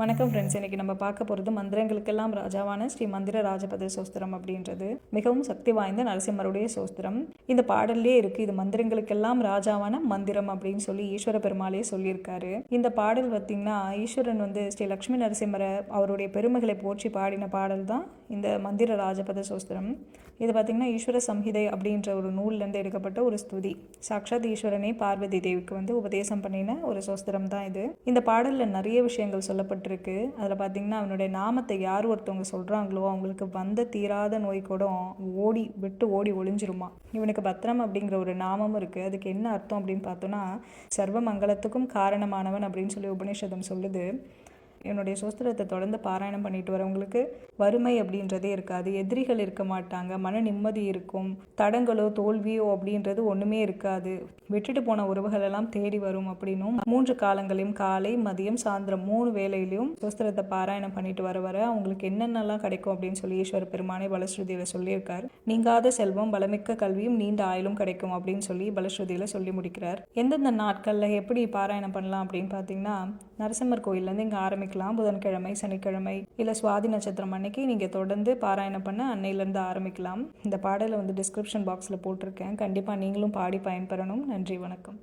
வணக்கம் ஃப்ரெண்ட்ஸ் இன்னைக்கு நம்ம பார்க்க போகிறது மந்திரங்களுக்கெல்லாம் ராஜாவான ஸ்ரீ மந்திர ராஜபத சோஸ்திரம் அப்படின்றது. மிகவும் சக்தி வாய்ந்த நரசிம்மருடைய சோஸ்திரம். இந்த பாடல்லே இருக்கு இது மந்திரங்களுக்கெல்லாம் ராஜாவான மந்திரம் அப்படின்னு சொல்லி ஈஸ்வர பெருமாளே சொல்லியிருக்காரு. இந்த பாடல் பார்த்தீங்கன்னா ஈஸ்வரன் வந்து ஸ்ரீ லக்ஷ்மி நரசிம்மரை அவருடைய பெருமைகளை போற்றி பாடின பாடல் தான் இந்த மந்திர ராஜபத சோஸ்திரம். இது பார்த்தீங்கன்னா ஈஸ்வர சம்ஹிதை அப்படின்ற ஒரு நூல்லேருந்து எடுக்கப்பட்ட ஒரு ஸ்துதி. சாக்ஷாத் ஈஸ்வரனே பார்வதி தேவிக்கு வந்து உபதேசம் பண்ணின ஒரு சோஸ்திரம் தான் இது. இந்த பாடலில் நிறைய விஷயங்கள் சொல்லப்பட்டிருக்கு அதில் பார்த்தீங்கன்னா அவனுடைய நாமத்தை யார் ஒருத்தவங்க சொல்கிறாங்களோ அவங்களுக்கு வந்த தீராத நோய் கூட ஓடி விட்டு ஓடி ஒளிஞ்சிருமா. இவனுக்கு பத்ரம் அப்படிங்கிற ஒரு நாமமும் இருக்குது அதுக்கு என்ன அர்த்தம் அப்படின்னு பார்த்தோன்னா சர்வ மங்களத்துக்கும் காரணமானவன் அப்படின்னு சொல்லி உபநிஷதம் சொல்லுது. என்னுடைய சோஸ்திரத்தை தொடர்ந்து பாராயணம் பண்ணிட்டு வரவங்களுக்கு வறுமை அப்படின்றதே இருக்காது. எதிரிகள் இருக்க மாட்டாங்க. மன நிம்மதி இருக்கும். தடங்களோ தோல்வியோ அப்படின்றது ஒன்றுமே இருக்காது. விட்டுட்டு போன உறவுகள் எல்லாம் தேடி வரும் அப்படின்னும் மூன்று காலங்களையும் காலை மதியம் சாயந்தரம் மூணு வேலையிலையும் சோஸ்திரத்தை பாராயணம் பண்ணிட்டு வர வர அவங்களுக்கு என்னென்னலாம் கிடைக்கும் அப்படின்னு சொல்லி ஈஸ்வர பெருமானே பலஸ்ருதியில் சொல்லியிருக்கார். நீங்காத செல்வம் பலமிக்க கல்வியும் நீண்ட ஆயுளும் கிடைக்கும் அப்படின்னு சொல்லி பலஸ்ருதியில் சொல்லி முடிக்கிறார். எந்தெந்த நாட்களில் எப்படி பாராயணம் பண்ணலாம் அப்படின்னு பார்த்தீங்கன்னா நரசிம்மர் கோயிலேருந்து இங்கே ஆரம்பிக்கலாம் புதன்கிழமை சனிக்கிழமை இல்லை சுவாதி நட்சத்திரம் அன்னைக்கு நீங்கள் தொடர்ந்து பாராயணம் பண்ண அன்னையிலேருந்து ஆரம்பிக்கலாம். இந்த பாடலை வந்து டிஸ்கிரிப்ஷன் பாக்ஸில் போட்டிருக்கேன். கண்டிப்பாக நீங்களும் பாடி பயன்பெறணும். நன்றி வணக்கம்.